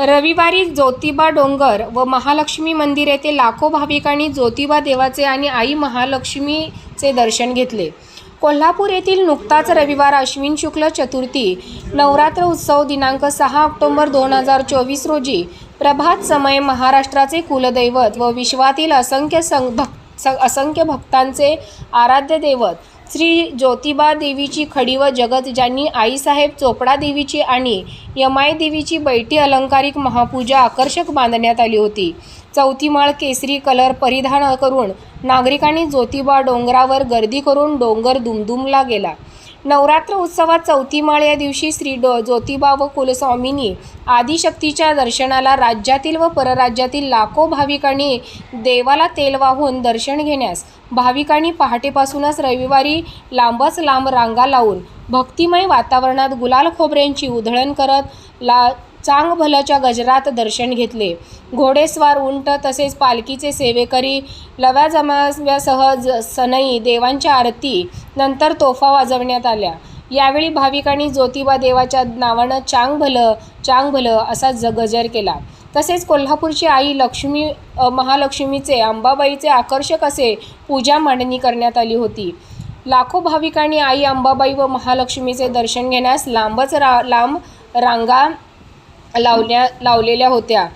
रविवारी ज्योतिबा डोंगर व महालक्ष्मी मंदिर येथे लाखो भाविकांनी ज्योतिबा देवाचे आणि आई महालक्ष्मीचे दर्शन घेतले. कोल्हापूर येथील नुकताच रविवार अश्विन शुक्ल चतुर्थी नवरात्र उत्सव दिनांक सहा ऑक्टोंबर दोन हजार चोवीस रोजी प्रभात समय महाराष्ट्राचे कुलदैवत व विश्वातील असंख्य सं भक् असंख्य भक्तांचे आराध्य दैवत श्री ज्योतिबा देवीची खडी व जगत ज्यांनी आईसाहेब चोपडा देवीची आणि यमाई देवीची बैठी अलंकारिक महापूजा आकर्षक बांधण्यात आली होती. चौथी माळ केसरी कलर परिधान करून नागरिकांनी ज्योतिबा डोंगरावर गर्दी करून डोंगर दुमदुमला गेला. नवरात्र उत्सवात चौथी माळ या दिवशी श्री डो ज्योतिबा व कुलस्वामिनी आदिशक्तीच्या दर्शनाला राज्यातील व परराज्यातील लाखो भाविकांनी देवाला तेल वाहून दर्शन घेण्यास भाविकांनी पहाटेपासूनच रविवारी लांबच लांब रांगा लावून भक्तिमय वातावरणात गुलाल खोबऱ्यांची उधळण करत ला चांग गजरात दर्शन घेतले. घोडेस्वार उंट तसेच पालखीचे सेवेकरी लव्या जमाव्यासह ज सनई देवांच्या आरती नंतर तोफा वाजवण्यात आल्या. यावेळी भाविकांनी ज्योतिबा देवाच्या नावानं चांग भलं चांग भलं असा ज गजर केला. तसेच कोल्हापूरची आई लक्ष्मी महालक्ष्मीचे अंबाबाईचे आकर्षक असे पूजा मांडणी करण्यात आली होती. लाखो भाविकांनी आई अंबाबाई व महालक्ष्मीचे दर्शन घेण्यास लांबच रा लांब रांगा लावल्या लावलेल्या होत्या.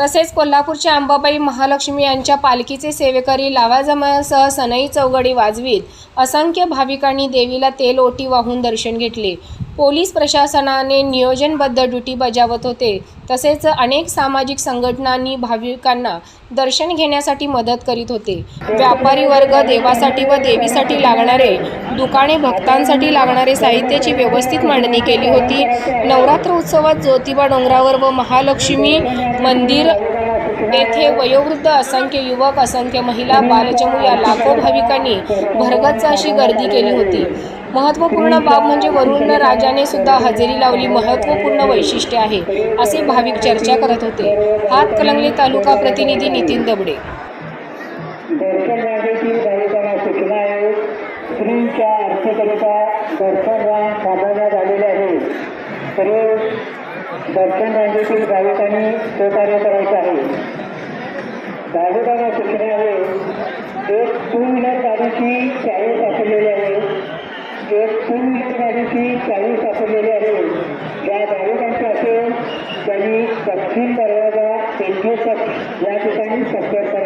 तसेच कोल्हापूरच्या अंबाबाई महालक्ष्मी यांच्या पालखीचे सेवेकरी लावाजमासह सनई चौघडी वाजवीत असंख्य भाविकांनी देवीला तेल ओटी वाहून दर्शन घेतले. पोलीस प्रशासनाने नियोजनबद्ध ड्युटी बजावत होते. तसेच अनेक सामाजिक संघटनांनी भाविकांना दर्शन घेण्यासाठी मदत करीत होते. व्यापारी वर्ग देवासाठी व देवीसाठी लागणारे दुकाने भक्तांसाठी लागणारे साहित्याची व्यवस्थित मांडणी केली होती. नवरात्र उत्सवात ज्योतिबा डोंगरावर व महालक्ष्मी मंदिर येथे वयोवृद्ध असंख्य युवक असंख्य महिला बालचमू या लाखो भाविकांनी भरगच्च अशी गर्दी केली होती. महत्त्वपूर्ण बाब म्हणजे वरुण राजाने सुद्धा हजेरी लावली महत्त्वपूर्ण वैशिष्ट्य आहे असे भाविक चर्चा करत होते. हातकलंगले तालुका प्रतिनिधी नितीन दबडे. दर्शन रांगेतील स्त्रीच्या अर्थकरिता दर्शन रांग थांबवण्यात आलेले आहे सर्व दर्शन रांगेतील भाविकांनी सहकार्य करायचं आहे. भाविकांना सूचना आहे एक टू व्हीलर गाडीची चाळीस टू व्हीलर गाडीची चावी सापडलेली आहे. या भाविकांचं असेल त्यांनी दक्षिण दरवाजा एनजीओ या ठिकाणी संपर्क करायचा